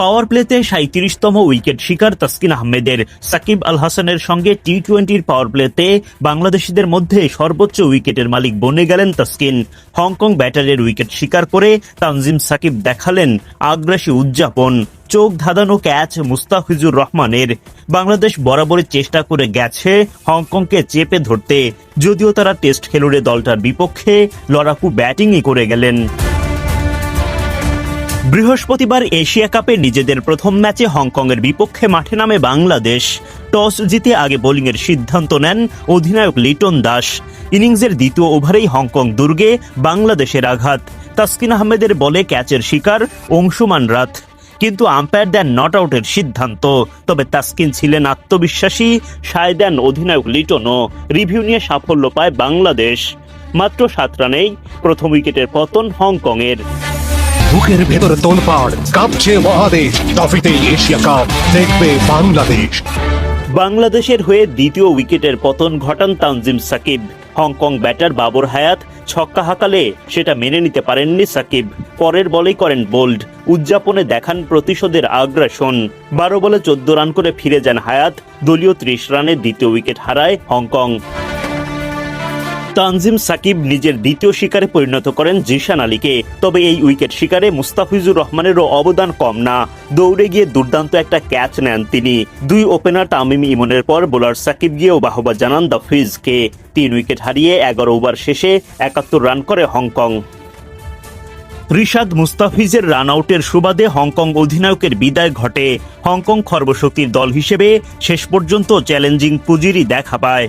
পাওয়ার প্লেতে সাঁত্রিশতম উইকেট শিকার তাসকিন আহমেদের। সাকিব আল হাসানের সঙ্গে টি টোয়েন্টির পাওয়ার প্লেতে বাংলাদেশিদের মধ্যে সর্বোচ্চ উইকেটের মালিক বনে গেলেন তাসকিন। হংকং ব্যাটারের উইকেট শিকার করে তানজিম সাকিব দেখালেন আগ্রাসী উদযাপন, চোখ ধাঁধানো ক্যাচ মুস্তাফিজুর রহমানের। বাংলাদেশ বরাবরই চেষ্টা করে গেছে হংকংকে চেপে ধরতে, যদিও তারা টেস্ট খেলুড়ে দলটার বিপক্ষে লড়াকু ব্যাটিংই করে গেলেন। বৃহস্পতিবার এশিয়া কাপে নিজেদের প্রথম ম্যাচে হংকংয়ের বিপক্ষে মাঠে নামে বাংলাদেশ। টস জিতে আগে বোলিংয়ের সিদ্ধান্ত নেন অধিনায়ক লিটন দাস। ইনিংসের দ্বিতীয় ওভারেই হংকং দুর্গে বাংলাদেশের আঘাত। তাসকিন আহমেদের বলে ক্যাচের শিকার অংশুমান রাত কিন্তু আম্পায়ার দেন নট আউটের সিদ্ধান্ত। তবে তাসকিন ছিলেন আত্মবিশ্বাসী, সায় দেন অধিনায়ক লিটনও। রিভিউ নিয়ে সাফল্য পায় বাংলাদেশ। মাত্র সাত রানেই প্রথম উইকেটের পতন হংকংয়ের। বুকের ভেতর তোলপাড় কাঁপছে মহাদেশ। ট্রফিতে এশিয়া কাপ দেখবে বাংলাদেশ। বাংলাদেশের হয়ে দ্বিতীয় উইকেটের পতন ঘটান Tanzim Sakib. Hong Kong batter Babar Hayat ছক্কা হাঁকালে সেটা মেনে নিতে পারেননি সাকিব। পরের বলেই করেন বোল্ড। উদযাপনে দেখান প্রতিশোধের আগ্রাসন। বারো বলে চোদ্দ রান করে ফিরে যান হায়াত। দলীয় ত্রিশ রানে দ্বিতীয় উইকেট হারায় হংকং। তানজিম সাকিব নিজের দ্বিতীয় শিকারে পরিণত করেন জিশান আলীকে। তবে এই উইকেট শিকারে মুস্তাফিজুর রহমানেরও অবদান কম না। দৌড়ে গিয়ে দুর্দান্ত একটা ক্যাচ নেন তিনি। দুই ওপেনার তামিম ইমনের পর বোলার সাকিব গিয়েও বাহবা জানান দ্য ফিজকে। তিন উইকেট হারিয়ে এগারো ওভার শেষে একাত্তর রান করে হংকং। রিশাদ মুস্তাফিজের রান আউটের সুবাদে হংকং অধিনায়কের বিদায় ঘটে। হংকং খর্বশক্তির দল হিসেবে শেষ পর্যন্ত চ্যালেঞ্জিং পুঁজিরই দেখা পায়।